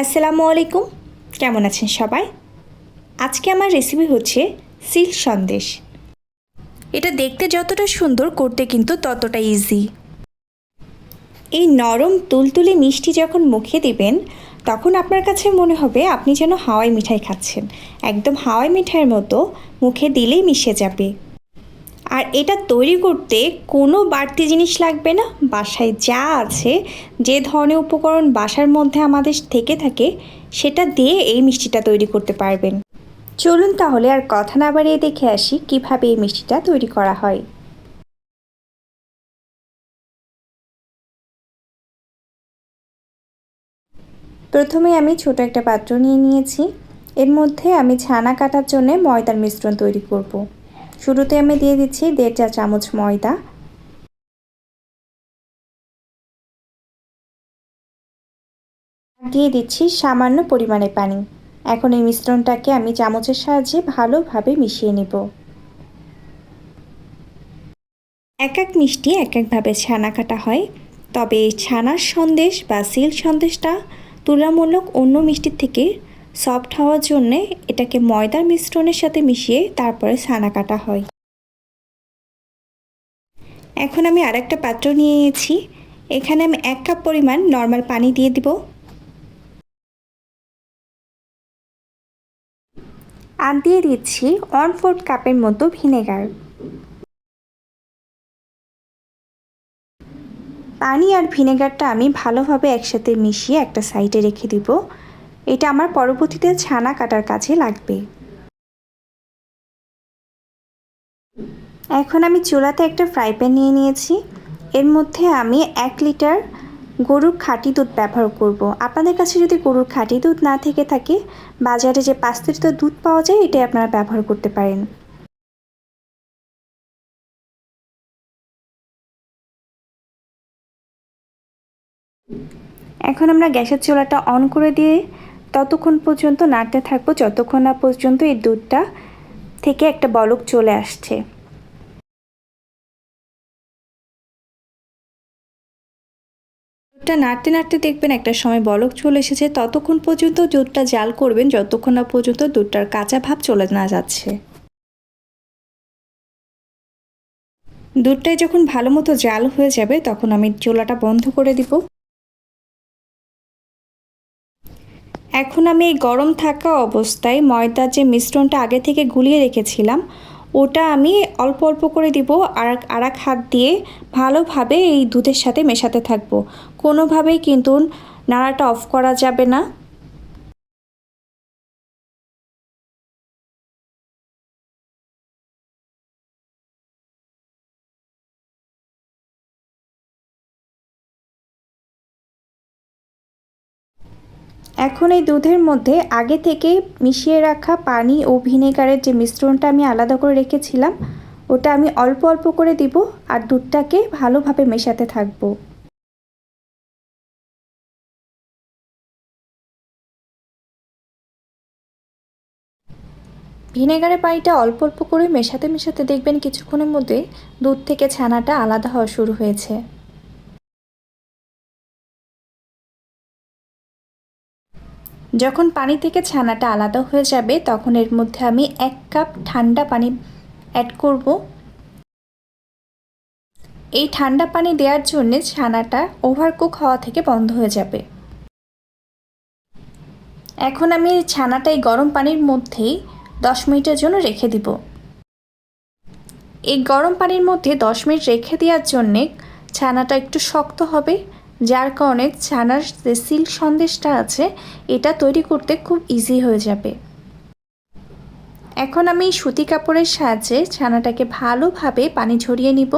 আসসালামু আলাইকুম। কেমন আছেন সবাই? আজকে আমার রেসিপি হচ্ছে সিল্ক সন্দেশ। এটা দেখতে যতটা সুন্দর, করতে কিন্তু ততটা ইজি এই নরম, তুলতুলে মিষ্টি যখন মুখে দিবেন, তখন আপনার কাছে মনে হবে আপনি যেন হাওয়াই মিঠাই খাচ্ছেন। একদম হাওয়াই মিঠাইয়ের মতো মুখে দিলেই মিশে যাবে। আর এটা তৈরি করতে কোনো বাড়তি জিনিস লাগবে না। বাসায় যা আছে, যে ধরনের উপকরণ বাসার মধ্যে আমাদের থেকে থাকে, সেটা দিয়ে এই মিষ্টিটা তৈরি করতে পারবেন। চলুন তাহলে আর কথা না বাড়িয়ে দেখে আসি কীভাবে এই মিষ্টিটা তৈরি করা হয়। প্রথমে আমি ছোট একটা পাত্র নিয়ে নিয়েছি। এর মধ্যে আমি ছানা কাটার জন্য ময়দার মিশ্রণ তৈরি করব। শুরুতে আমি দিয়ে দিচ্ছি দেড় চা চামচ ময়দা। দিয়ে দিচ্ছি সামান্য পরিমাণে পানি। এখন এই মিশ্রণটাকে আমি চামচের সাহায্যে ভালোভাবে মিশিয়ে নেব। এক এক মিষ্টি এক একভাবে ছানা কাটা হয়, তবে ছানার সন্দেশ বা সিল সন্দেশটা তুলনামূলক অন্য মিষ্টির থেকে সফট হওয়ার জন্যে এটাকে ময়দার মিশ্রণের সাথে মিশিয়ে তারপরে ছানা কাটা হয়। এখন আমি আরেকটা পাত্র নিয়ে নিয়েছি। এখানে আমি এক কাপ পরিমাণ নর্মাল পানি দিয়ে দিব। আর দিয়ে দিচ্ছি ওয়ান ফোর্থ কাপের মতো ভিনেগার। পানি আর ভিনেগারটা আমি ভালোভাবে একসাথে মিশিয়ে একটা সাইডে রেখে দিব। এটা আমার পরবর্তীতে ছানা কাটার কাজে লাগবে। এখন আমি চুলাতে একটা ফ্রাই প্যান নিয়ে নিয়েছি। এর মধ্যে আমি এক লিটার গরুর খাঁটি দুধ ব্যবহার করব। আপনাদের কাছে যদি গরুর খাঁটি দুধ না থেকে থাকে, বাজারে যে পাস্তুরিত দুধ পাওয়া যায়, এটাই আপনারা ব্যবহার করতে পারেন। এখন আমরা গ্যাসের চুলাটা অন করে দিয়ে ততক্ষণ পর্যন্ত নাড়তে থাকব, যতক্ষণ না পর্যন্ত এই দুধটা থেকে একটা বলক চলে আসছে। দুধটা নাড়তে নাড়তে দেখবেন একটা সময় বলক চলে এসেছে, ততক্ষণ পর্যন্ত দুধটা জাল করবেন, যতক্ষণ না পর্যন্ত দুধটার কাঁচা ভাব চলে না যাচ্ছে। দুধটায় যখন ভালো মতো জাল হয়ে যাবে, তখন আমি চুলাটা বন্ধ করে দিব। এখন আমি এই গরম থাকা অবস্থায় ময়দার যে মিশ্রণটা আগে থেকে গুলিয়ে রেখেছিলাম, ওটা আমি অল্প অল্প করে দিব, আর আর এক হাত দিয়ে ভালোভাবে এই দুধের সাথে মেশাতে থাকব। কোনোভাবেই কিন্তু নাড়াটা অফ করা যাবে না। এখন এই দুধের মধ্যে আগে থেকে মিশিয়ে রাখা পানি ও ভিনেগারের যে মিশ্রণটা আমি আলাদা করে রেখেছিলাম, ওটা আমি অল্প অল্প করে দিব আর দুধটাকে ভালোভাবে মেশাতে থাকব। ভিনেগারের পানিটা অল্প অল্প করে মেশাতে মেশাতে দেখবেন কিছুক্ষণের মধ্যে দুধ থেকে ছানাটা আলাদা হওয়া শুরু হয়েছে। যখন পানি থেকে ছানাটা আলাদা হয়ে যাবে, তখন এর মধ্যে আমি এক কাপ ঠান্ডা পানি অ্যাড করব। এই ঠান্ডা পানি দেওয়ার জন্য ছানাটা ওভারকুক হওয়া থেকে বন্ধ হয়ে যাবে। এখন আমি ছানাটা এই গরম পানির মধ্যেই দশ মিনিটের জন্য রেখে দিব। এই গরম পানির মধ্যে দশ মিনিট রেখে দেওয়ার জন্যে ছানাটা একটু শক্ত হবে। যার কারণে ছানার যে সিল্ক সন্দেশটা আছে, এটা তৈরি করতে খুব ইজি হয়ে যাবে। এখন আমি সুতি কাপড়ের সাহায্যে ছানাটাকে ভালোভাবে পানি ঝরিয়ে নিব।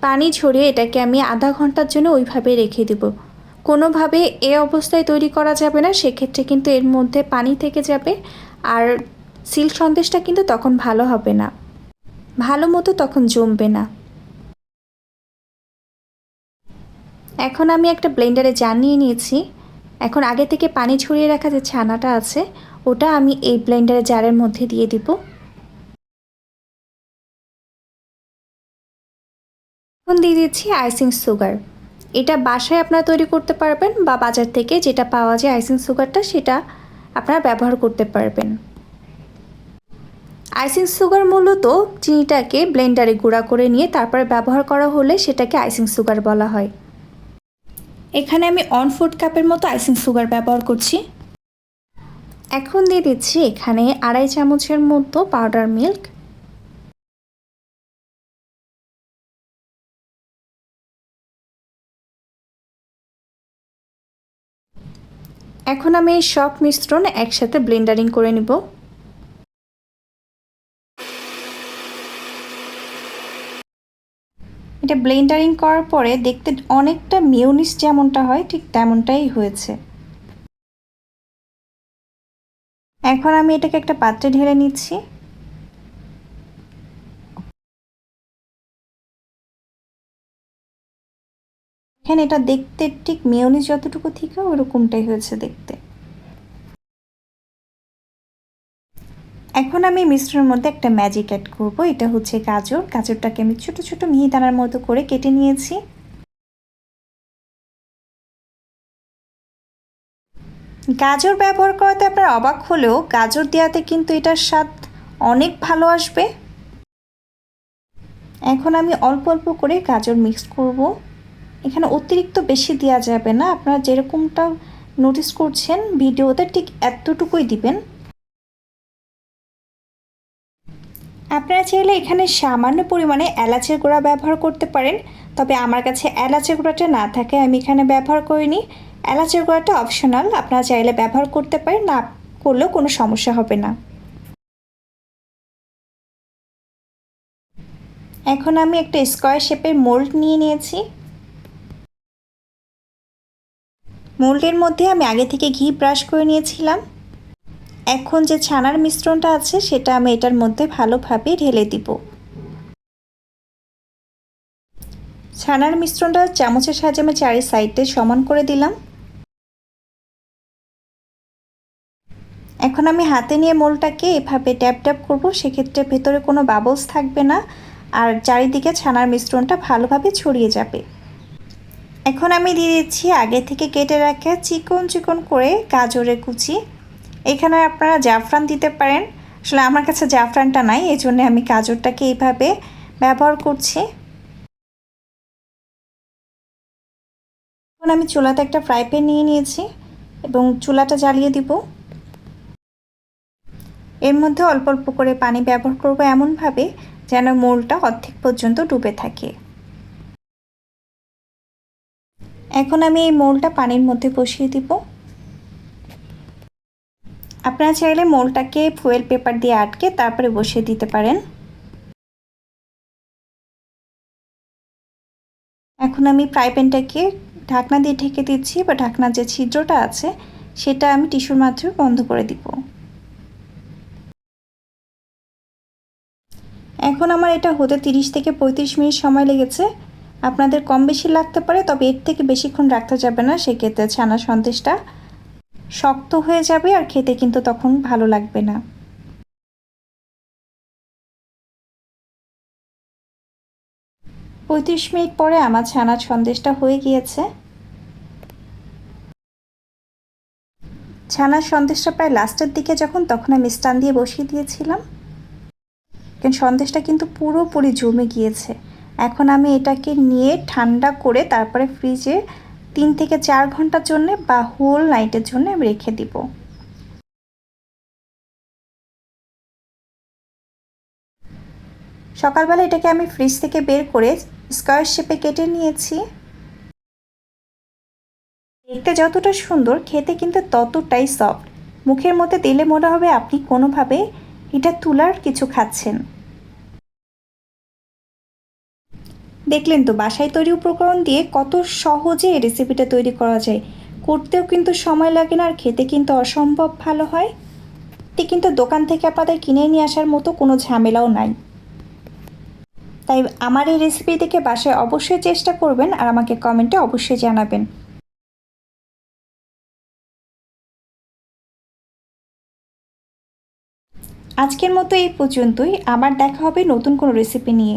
পানি ঝরিয়ে এটাকে আমি আধা ঘণ্টার জন্য ওইভাবে রেখে দেব। কোনোভাবে এ অবস্থায় তৈরি করা যাবে না, সেক্ষেত্রে কিন্তু এর মধ্যে পানি থেকে যাবে আর সিল্ক সন্দেশটা কিন্তু তখন ভালো হবে না। ভালো মতো তখন জমবে না। এখন আমি একটা ব্লেন্ডারে জার নিয়ে নিয়েছি। এখন আগে থেকে পানি ছড়িয়ে রাখা যে ছানাটা আছে, ওটা আমি এই ব্লেন্ডারে জারের মধ্যে দিয়ে দিব। এখন দিয়ে দিচ্ছি আইসিং সুগার। এটা বাসায় আপনারা তৈরি করতে পারবেন বা বাজার থেকে যেটা পাওয়া যায় আইসিং সুগারটা, সেটা আপনারা ব্যবহার করতে পারবেন। আইসিং সুগার মূলত চিনিটাকে ব্লেন্ডারে গুঁড়া করে নিয়ে তারপরে ব্যবহার করা হলে সেটাকে আইসিং সুগার বলা হয়। এখানে আমি অন ফুড কাপের মতো আইসিং সুগার ব্যবহার করছি। এখন দিয়ে দিচ্ছি এখানে আড়াই চামচের মতো পাউডার মিল্ক এখন আমি সব মিশ্রণ একসাথে ব্লেন্ডারিং করে নিব। এটা ব্লেন্ডারিং করার পরে দেখতে অনেকটা মিউনিস যেমনটা হয়, ঠিক তেমনটাই হয়েছে। এখন আমি এটাকে একটা পাত্রে ঢেলে নিচ্ছি। এখানে এটা দেখতে ঠিক মেয়নিজ যতটুকু থেকে ওরকমটাই হয়েছে দেখতে। এখন আমি মিশ্রণের মধ্যে একটা ম্যাজিক অ্যাড করব। এটা হচ্ছে গাজর। গাজরটাকে আমি ছোট ছোট মিহিদানার মতো করে কেটে নিয়েছি। গাজর ব্যবহার করাতে আপনার অবাক হলেও গাজর দেওয়াতে কিন্তু এটার স্বাদ অনেক ভালো আসবে। এখন আমি অল্প অল্প করে গাজর মিক্স করব। এখানে অতিরিক্ত বেশি দেওয়া যাবে না। আপনারা যেরকমটা নোটিস করছেন, ভিডিওতে ঠিক এতটুকুই দিবেন। আপনারা চাইলে এখানে সামান্য পরিমাণে এলাচের গুঁড়া ব্যবহার করতে পারেন, তবে আমার কাছে এলাচের গুঁড়াটা না থাকে, আমি এখানে ব্যবহার করিনি। এলাচের গুঁড়াটা অপশনাল আপনারা চাইলে ব্যবহার করতে পারেন, না করলেও কোনো সমস্যা হবে না। এখন আমি একটা স্কোয়ার শেপের মোল্ড নিয়ে নিয়েছি। মোল্ডের মধ্যে আমি আগে থেকে ঘি ব্রাশ করে নিয়েছিলাম। এখন যে ছানার মিশ্রণটা আছে, সেটা আমি এটার মধ্যে ভালোভাবে ঢেলে দিব। ছানার মিশ্রণটা চামচের সাহায্যে আমি চারি সাইডে সমান করে দিলাম। এখন আমি হাতে নিয়ে মোলটাকে এভাবে ট্যাপ ট্যাপ করব, সেক্ষেত্রে ভেতরে কোনো বাবলস থাকবে না আর চারিদিকে ছানার মিশ্রণটা ভালোভাবে ছড়িয়ে যাবে। এখন আমি দিয়ে দিচ্ছি আগে থেকে কেটে রাখা চিকন চিকন করে গাজরের কুচি। এখানে আপনারা জাফরান দিতে পারেন। আসলে আমার কাছে জাফরানটা নাই এই জন্য আমি গাজরটাকে এইভাবে ব্যবহার করছি। এখন আমি চুলাতে একটা ফ্রাই প্যান নিয়ে নিয়েছি এবং চুলাটা জ্বালিয়ে দিব। এর মধ্যে অল্প অল্প করে পানি ব্যবহার করব এমনভাবে যেন মোলটা অর্ধেক পর্যন্ত ডুবে থাকে। এখন আমি এই মোলটা পানির মধ্যে বসিয়ে দিব। আপনারা চাইলে মোলটাকে ফুয়েল পেপার দিয়ে আটকে তারপরে বসিয়ে দিতে পারেন। এখন আমি ফ্রাই প্যানটাকে ঢাকনা দিয়ে ঢেকে দিচ্ছি, বা ঢাকনার যে ছিদ্রটা আছে, সেটা আমি টিস্যুর মাধ্যমে বন্ধ করে দিব। এখন আমার এটা হতে তিরিশ থেকে পঁয়ত্রিশ মিনিট সময় লেগেছে। আপনাদের কম বেশি লাগতে পারে, তবে এর থেকে বেশিক্ষণ রাখতে যাবে না, সেক্ষেত্রে ছানা সন্দেশটা। শক্ত হয়ে যাবে আর খেতে কিন্তু তখন ভালো লাগবে না। পঁয়ত্রিশ মিনিট পরে আমার ছানার সন্দেশটা হয়ে গিয়েছে। ছানার সন্দেশটা প্রায় লাস্টের দিকে যখন, তখন আমি স্টান দিয়ে বসিয়ে দিয়েছিলাম। কারণ সন্দেশটা কিন্তু পুরোপুরি জমে গিয়েছে। এখন আমি এটাকে নিয়ে ঠান্ডা করে তারপরে ফ্রিজে তিন থেকে চার ঘণ্টার জন্য বা হোল নাইটের জন্য আমি রেখে দিব। সকালবেলা এটাকে আমি ফ্রিজ থেকে বের করে স্কোয়ার শেপে কেটে নিয়েছি। দেখতে যতটা সুন্দর, খেতে কিন্তু ততটাই সফট মুখের মধ্যে দিলে মনে হবে আপনি কোনোভাবে এটা তুলার কিছু খাচ্ছেন। দেখলেন তো, বাসায় তৈরি উপকরণ দিয়ে কত সহজে রেসিপিটা তৈরি করা যায়। করতেও কিন্তু সময় লাগে না আর খেতে কিন্তু অসম্ভব ভালো হয়। কিন্তু দোকান থেকে আপনাদের কিনে নিয়ে আসার মতো কোনো ঝামেলাও নাই। তাই আমার এই রেসিপি দেখে বাসায় অবশ্যই চেষ্টা করবেন আর আমাকে কমেন্টে অবশ্যই জানাবেন। আজকের মতো এই পর্যন্তই। আবার দেখা হবে নতুন কোনো রেসিপি নিয়ে।